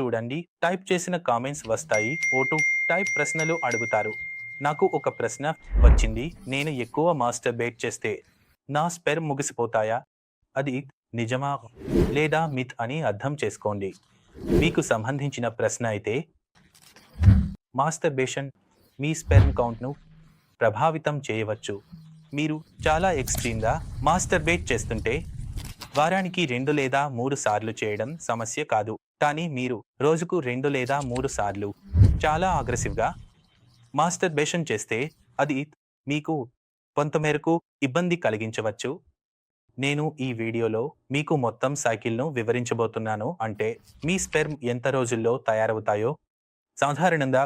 చూడండి టైప్ చేసిన కామెంట్స్ వస్తాయి ఓటు టైప్ ప్రశ్నలు అడుగుతారు. నాకు ఒక ప్రశ్న వచ్చింది నేను ఎక్కువ మాస్టర్ బేట్ చేస్తే నా స్పెర్ ముగిసిపోతాయా? అది నిజమా లేదా మిత్ అని అర్థం చేసుకోండి. మీకు సంబంధించిన ప్రశ్న అయితే మాస్టర్బేషన్ మీ స్పెర్మ్ కౌంట్ను ప్రభావితం చేయవచ్చు. మీరు చాలా ఎక్స్ట్రీమ్గా మాస్టర్బేట్ చేస్తుంటే వారానికి రెండు లేదా మూడు సార్లు చేయడం సమస్య కాదు. కానీ మీరు రోజుకు రెండు లేదా మూడు సార్లు చాలా అగ్రెసివ్గా మాస్టర్బేషన్ చేస్తే అది మీకు కొంతమేరకు ఇబ్బంది కలిగించవచ్చు. నేను ఈ వీడియోలో మీకు మొత్తం సైకిల్ను వివరించబోతున్నాను. అంటే మీ స్పెర్మ్ ఎంత రోజుల్లో తయారవుతాయో సాధారణంగా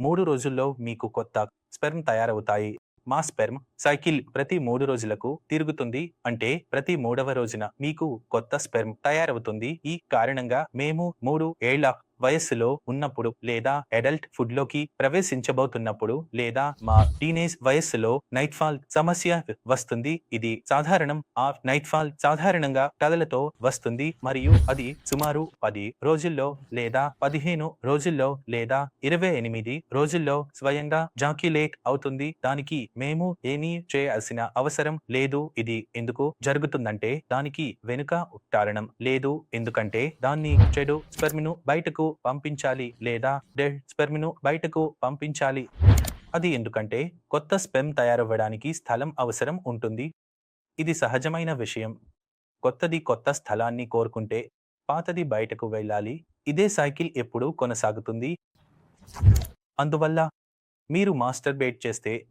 మూడు రోజుల్లో మీకు కొత్త స్పెర్మ్ తయారవుతాయి. మా స్పెర్మ్ సైకిల్ ప్రతి మూడు రోజులకు తిరుగుతుంది అంటే ప్రతి మూడవ రోజున మీకు కొత్త స్పెర్మ్ తయారవుతుంది. ఈ కారణంగా మేము మూడు ఏళ్ళ వయస్సులో ఉన్నప్పుడు లేదా అడల్ట్ ఫుడ్లోకి ప్రవేశించబోతున్నప్పుడు లేదా మా టీనేజ్ వయస్సులో నైట్ ఫాల్ సమస్య వస్తుంది. ఇది సాధారణం. ఆ నైట్ ఫాల్ సాధారణంగా కథలతో వస్తుంది మరియు అది సుమారు పది రోజుల్లో లేదా పదిహేను రోజుల్లో లేదా ఇరవై ఎనిమిది రోజుల్లో స్వయంగా జాక్యులేట్ అవుతుంది. దానికి మేము ఏమీ చేయాల్సిన అవసరం లేదు. ఇది ఎందుకు జరుగుతుందంటే దానికి వెనుక కారణం లేదు. ఎందుకంటే దాన్ని చెడు స్పెర్మిను బయటకు పంపించాలి లేదా డెడ్ స్పెర్మ్ను బయటకు పంపించాలి? అది ఎందుకంటే కొత్త స్పెమ్ తయారవ్వడానికి స్థలం అవసరం ఉంటుంది. ఇది సహజమైన విషయం. కొత్తది కొత్త స్థలాన్ని కోరుకుంటే పాతది బయటకు వెళ్ళాలి. ఇదే సైకిల్ ఎప్పుడూ కొనసాగుతుంది. అందువల్ల మీరు మాస్టర్బేట్ చేస్తే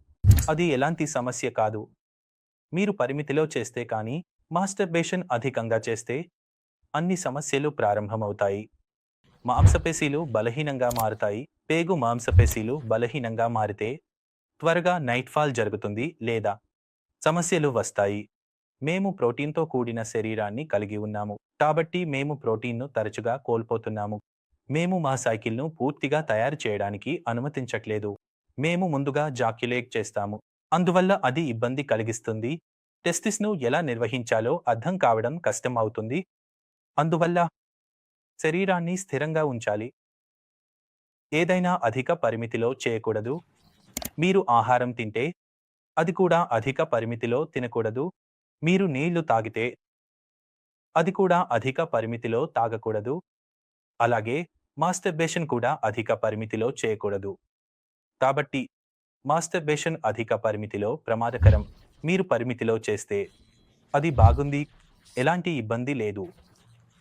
అది ఎలాంటి సమస్య కాదు. మీరు పరిమితిలో చేస్తే కానీ మాస్టర్బేషన్ అధికంగా చేస్తే అన్ని సమస్యలు ప్రారంభమవుతాయి. మాంసపేశీలు బలహీనంగా మారుతాయి. పేగు మాంసపేశీలు బలహీనంగా మారితే త్వరగా నైట్ ఫాల్ జరుగుతుంది లేదా సమస్యలు వస్తాయి. మేము ప్రోటీన్తో కూడిన శరీరాన్ని కలిగి ఉన్నాము. కాబట్టి మేము ప్రోటీన్ను తరచుగా కోల్పోతున్నాము. మేము మా సైకిల్ను పూర్తిగా తయారు చేయడానికి అనుమతించట్లేదు. మేము ముందుగా జాక్యులేట్ చేస్తాము. అందువల్ల అది ఇబ్బంది కలిగిస్తుంది. టెస్టిస్ను ఎలా నిర్వహించాలో అర్థం కావడం కష్టం అవుతుంది అందువల్ల శరీరాన్ని స్థిరంగా ఉంచాలి. ఏదైనా అధిక పరిమితిలో చేయకూడదు. మీరు ఆహారం తింటే అది కూడా అధిక పరిమితిలో తినకూడదు. మీరు నీళ్ళు తాగితే అది కూడా అధిక పరిమితిలో తాగకూడదు. అలాగే మాస్టర్బేషన్ కూడా అధిక పరిమితిలో చేయకూడదు. కాబట్టి మాస్టర్బేషన్ అధిక పరిమితిలో ప్రమాదకరం. మీరు పరిమితిలో చేస్తే అది బాగుంది. ఎలాంటి ఇబ్బంది లేదు.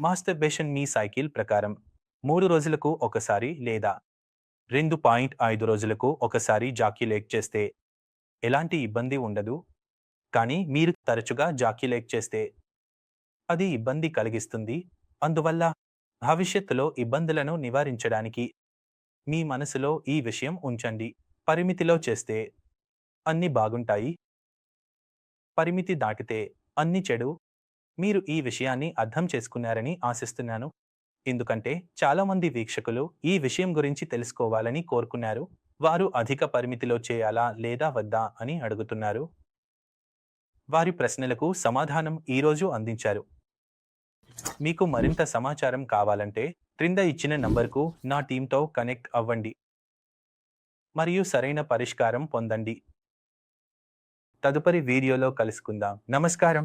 మాస్టర్బేషన్ మీ సైకిల్ ప్రకారం మూడు రోజులకు ఒకసారి లేదా రెండు పాయింట్ ఐదు రోజులకు ఒకసారి జాకీ లేక్ చేస్తే ఎలాంటి ఇబ్బంది ఉండదు. కానీ మీరు తరచుగా జాకీ లేక్ చేస్తే అది ఇబ్బంది కలిగిస్తుంది. అందువల్ల భవిష్యత్తులో ఇబ్బందులను నివారించడానికి మీ మనసులో ఈ విషయం ఉంచండి. పరిమితిలో చేస్తే అన్ని బాగుంటాయి. పరిమితి దాటితే అన్ని చెడు మీరు ఈ విషయాన్ని అర్థం చేసుకున్నారని ఆశిస్తున్నాను. ఎందుకంటే చాలామంది వీక్షకులు ఈ విషయం గురించి తెలుసుకోవాలని కోరుకున్నారు. వారు అధిక పరిమితిలో చేయాలా లేదా వద్దా అని అడుగుతున్నారు. వారి ప్రశ్నలకు సమాధానం ఈరోజు అందించారు. మీకు మరింత సమాచారం కావాలంటే క్రింద ఇచ్చిన నంబర్కు నా టీంతో కనెక్ట్ అవ్వండి. మరియు సరైన పరిష్కారం పొందండి. తదుపరి వీడియోలో కలుసుకుందాం. నమస్కారం.